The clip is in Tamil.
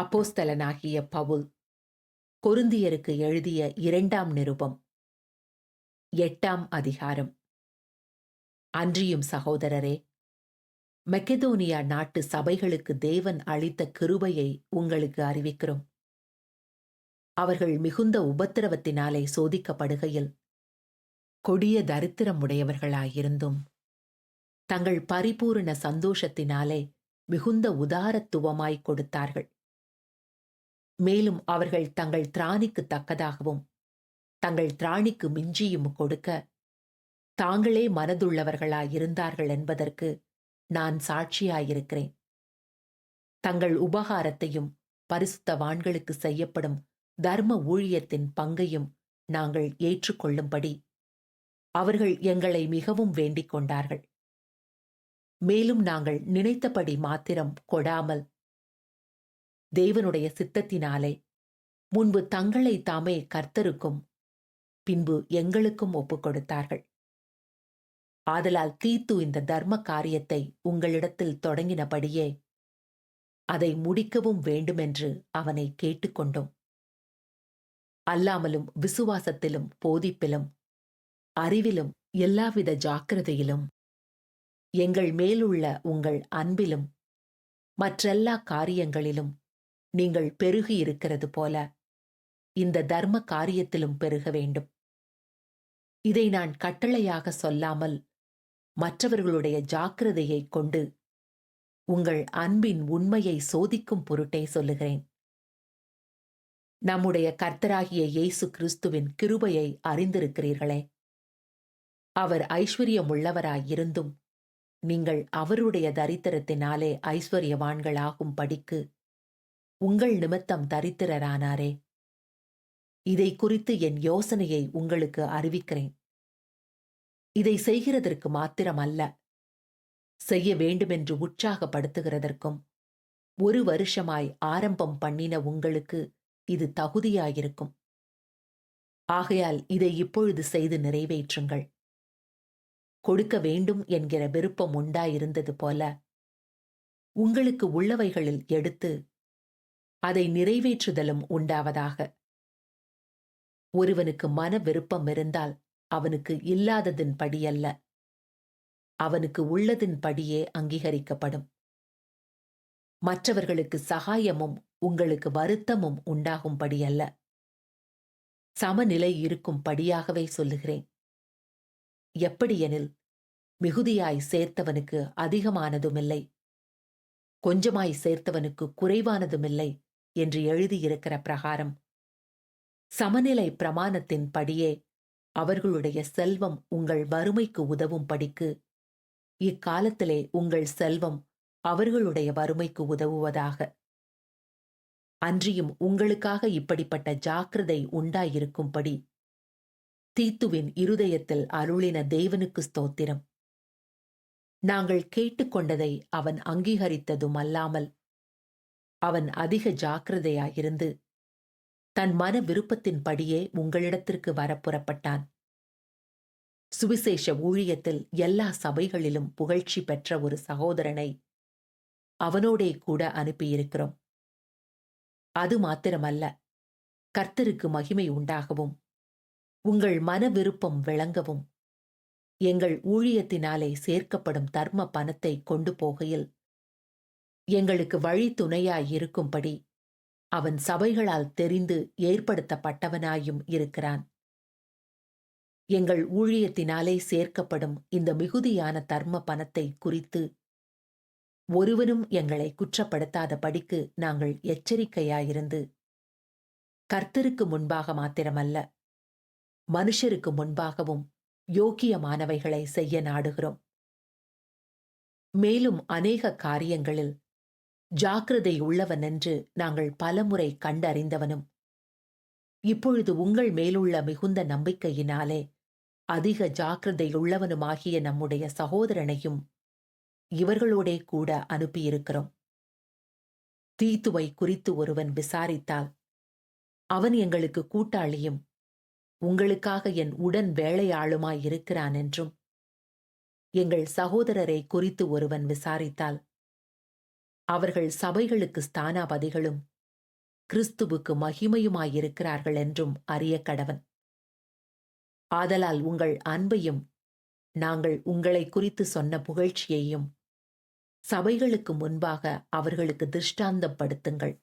அப்போஸ்தலனாகிய பவுல் கொருந்தியருக்கு எழுதிய இரண்டாம் நிருபம். எட்டாம் அதிகாரம். அன்றியும் சகோதரரே மெக்கெதோனியா நாட்டு சபைகளுக்கு தேவன் அளித்த கிருபையை உங்களுக்கு அறிவிக்கிறோம். அவர்கள் மிகுந்த உபத்திரவத்தினாலே சோதிக்கப்படுகையில் கொடிய தரித்திரமுடையவர்களாயிருந்தும் தங்கள் பரிபூரண சந்தோஷத்தினாலே மிகுந்த உதாரத்துவமாய் கொடுத்தார்கள். மேலும் அவர்கள் தங்கள் திராணிக்கு தக்கதாகவும் தங்கள் திராணிக்கு மிஞ்சியும் கொடுக்க தாங்களே மனதுள்ளவர்களாயிருந்தார்கள் என்பதற்கு நான் சாட்சியாயிருக்கிறேன். தங்கள் உபகாரத்தையும் பரிசுத்தவான்களுக்கு செய்யப்படும் தர்ம ஊழியத்தின் பங்கையும் நாங்கள் ஏற்றுக்கொள்ளும்படி அவர்கள் எங்களை மிகவும் வேண்டிக் கொண்டார்கள். மேலும் நாங்கள் நினைத்தபடி மாத்திரம் கொடாமல் தேவனுடைய சித்தத்தினாலே. முன்பு தங்களை தாமே கர்த்தருக்கும் பின்பு எங்களுக்கும் ஒப்புக் கொடுத்தார்கள் ஆதலால் தீத்து இந்த தர்ம காரியத்தை உங்களிடத்தில் தொடங்கினபடியே அதை முடிக்கவும் வேண்டுமென்று அவனை கேட்டுக்கொண்டோம். அல்லாமலும் விசுவாசத்திலும் போதிப்பிலும் அறிவிலும் எல்லாவித ஜாக்கிரதையிலும் எங்கள் மேலுள்ள உங்கள் அன்பிலும் மற்றெல்லா காரியங்களிலும் நீங்கள் பெருகி இருக்கிறது போல இந்த தர்ம காரியத்திலும் பெருக வேண்டும். இதை நான் கட்டளையாக சொல்லாமல் மற்றவர்களுடைய ஜாக்கிரதையை கொண்டு உங்கள் அன்பின் உண்மையை சோதிக்கும் பொருட்டே சொல்லுகிறேன். நம்முடைய கர்த்தராகிய இயேசு கிறிஸ்துவின் கிருபையை அறிந்திருக்கிறீர்களே. அவர் ஐஸ்வர்யமுள்ளவராயிருந்தும் நீங்கள் அவருடைய தரித்திரத்தினாலே ஐஸ்வர்யவான்களாகும் படிக்கு உங்கள் நிமித்தம் தரித்திரரானாரே. இதை குறித்து என் யோசனையை உங்களுக்கு அறிவிக்கிறேன். இதை செய்கிறதற்கு மாத்திரமல்ல. செய்ய வேண்டுமென்று உற்சாகப்படுத்துகிறதற்கும் ஒரு வருஷமாய் ஆரம்பம் பண்ணின உங்களுக்கு இது தகுதியாயிருக்கும். ஆகையால் இதை இப்பொழுது செய்து நிறைவேற்றுங்கள். கொடுக்க வேண்டும் என்கிற விருப்பம் உண்டாயிருந்தது போல உங்களுக்கு உள்ளவைகளில் எடுத்து அதை நிறைவேற்றுதலும் உண்டாவதாக. ஒருவனுக்கு மன விருப்பம் இருந்தால் அவனுக்கு இல்லாததின் படியல்ல அவனுக்கு உள்ளதின் படியே அங்கீகரிக்கப்படும். மற்றவர்களுக்கு சகாயமும் உங்களுக்கு வருத்தமும் உண்டாகும்படியல்ல சமநிலை இருக்கும் படியாகவே சொல்லுகிறேன். எப்படியெனில் மிகுதியாய் சேர்த்தவனுக்கு அதிகமானதுமில்லை. கொஞ்சமாய் சேர்த்தவனுக்கு குறைவானதுமில்லை. என்று எழுதியிருக்கிற பிரகாரம். சமநிலை பிரமாணத்தின் படியே அவர்களுடைய செல்வம் உங்கள் வறுமைக்கு உதவும் படிக்கு. இக்காலத்திலே உங்கள் செல்வம் அவர்களுடைய வறுமைக்கு உதவுவதாக. அன்றியும் உங்களுக்காக இப்படிப்பட்ட ஜாக்கிரதை உண்டாயிருக்கும்படி தீத்துவின் இருதயத்தில் அருளின தேவனுக்கு ஸ்தோத்திரம். நாங்கள் கேட்டுக்கொண்டதை அவன் அங்கீகரித்ததும் அல்லாமல் அவன் அதிக ஜாக்கிரதையாயிருந்து தன் மன விருப்பத்தின்படியே உங்களிடத்திற்கு வரப்புறப்பட்டான் சுவிசேஷ ஊழியத்தில் எல்லா சபைகளிலும் புகழ்ச்சி பெற்ற ஒரு சகோதரனை அவனோடே கூட அனுப்பியிருக்கிறோம். அது மாத்திரமல்ல கர்த்தருக்கு மகிமை உண்டாகவும் உங்கள் மன விருப்பம் விளங்கவும் எங்கள் ஊழியத்தினாலே சேர்க்கப்படும் தர்ம பணத்தை கொண்டு போகையில் எங்களுக்கு வழி துணையாயிருக்கும்படி அவன் சபைகளால் தெரிந்து ஏற்படுத்தப்பட்டவனாயும் இருக்கிறான். எங்கள் ஊழியத்தினாலே சேர்க்கப்படும் இந்த மிகுதியான தர்ம பணத்தை குறித்து ஒருவனும் எங்களை குற்றப்படுத்தாத படிக்கு நாங்கள் எச்சரிக்கையாயிருந்து கர்த்தருக்கு முன்பாக மாத்திரமல்ல மனுஷருக்கு முன்பாகவும் யோக்கியமானவைகளை செய்ய நாடுகிறோம். மேலும் அநேக காரியங்களில் ஜாக்கிரதை உள்ளவன் என்று நாங்கள் பலமுறை கண்டறிந்தவனும். இப்பொழுது உங்கள் மேலுள்ள மிகுந்த நம்பிக்கையினாலே அதிக ஜாக்கிரதையுள்ளவனுமாகிய நம்முடைய சகோதரனையும் இவர்களோடே கூட அனுப்பியிருக்கிறோம். தீத்துவை குறித்து ஒருவன் விசாரித்தால் அவன் எங்களுக்கு கூட்டாளியும் உங்களுக்காக என் உடன் வேலையாளுமாயிருக்கிறான் என்றும் எங்கள் சகோதரரை குறித்து ஒருவன் விசாரித்தால் அவர்கள் சபைகளுக்கு ஸ்தானாபதிகளும் கிறிஸ்துவுக்கு மகிமையுமாயிருக்கிறார்கள் என்றும் அறிய கடவன். ஆதலால் உங்கள் அன்பையும் நாங்கள் உங்களை குறித்து சொன்ன புகழ்ச்சியையும் சபைகளுக்கு முன்பாக அவர்களுக்கு திருஷ்டாந்தப்படுத்துங்கள்.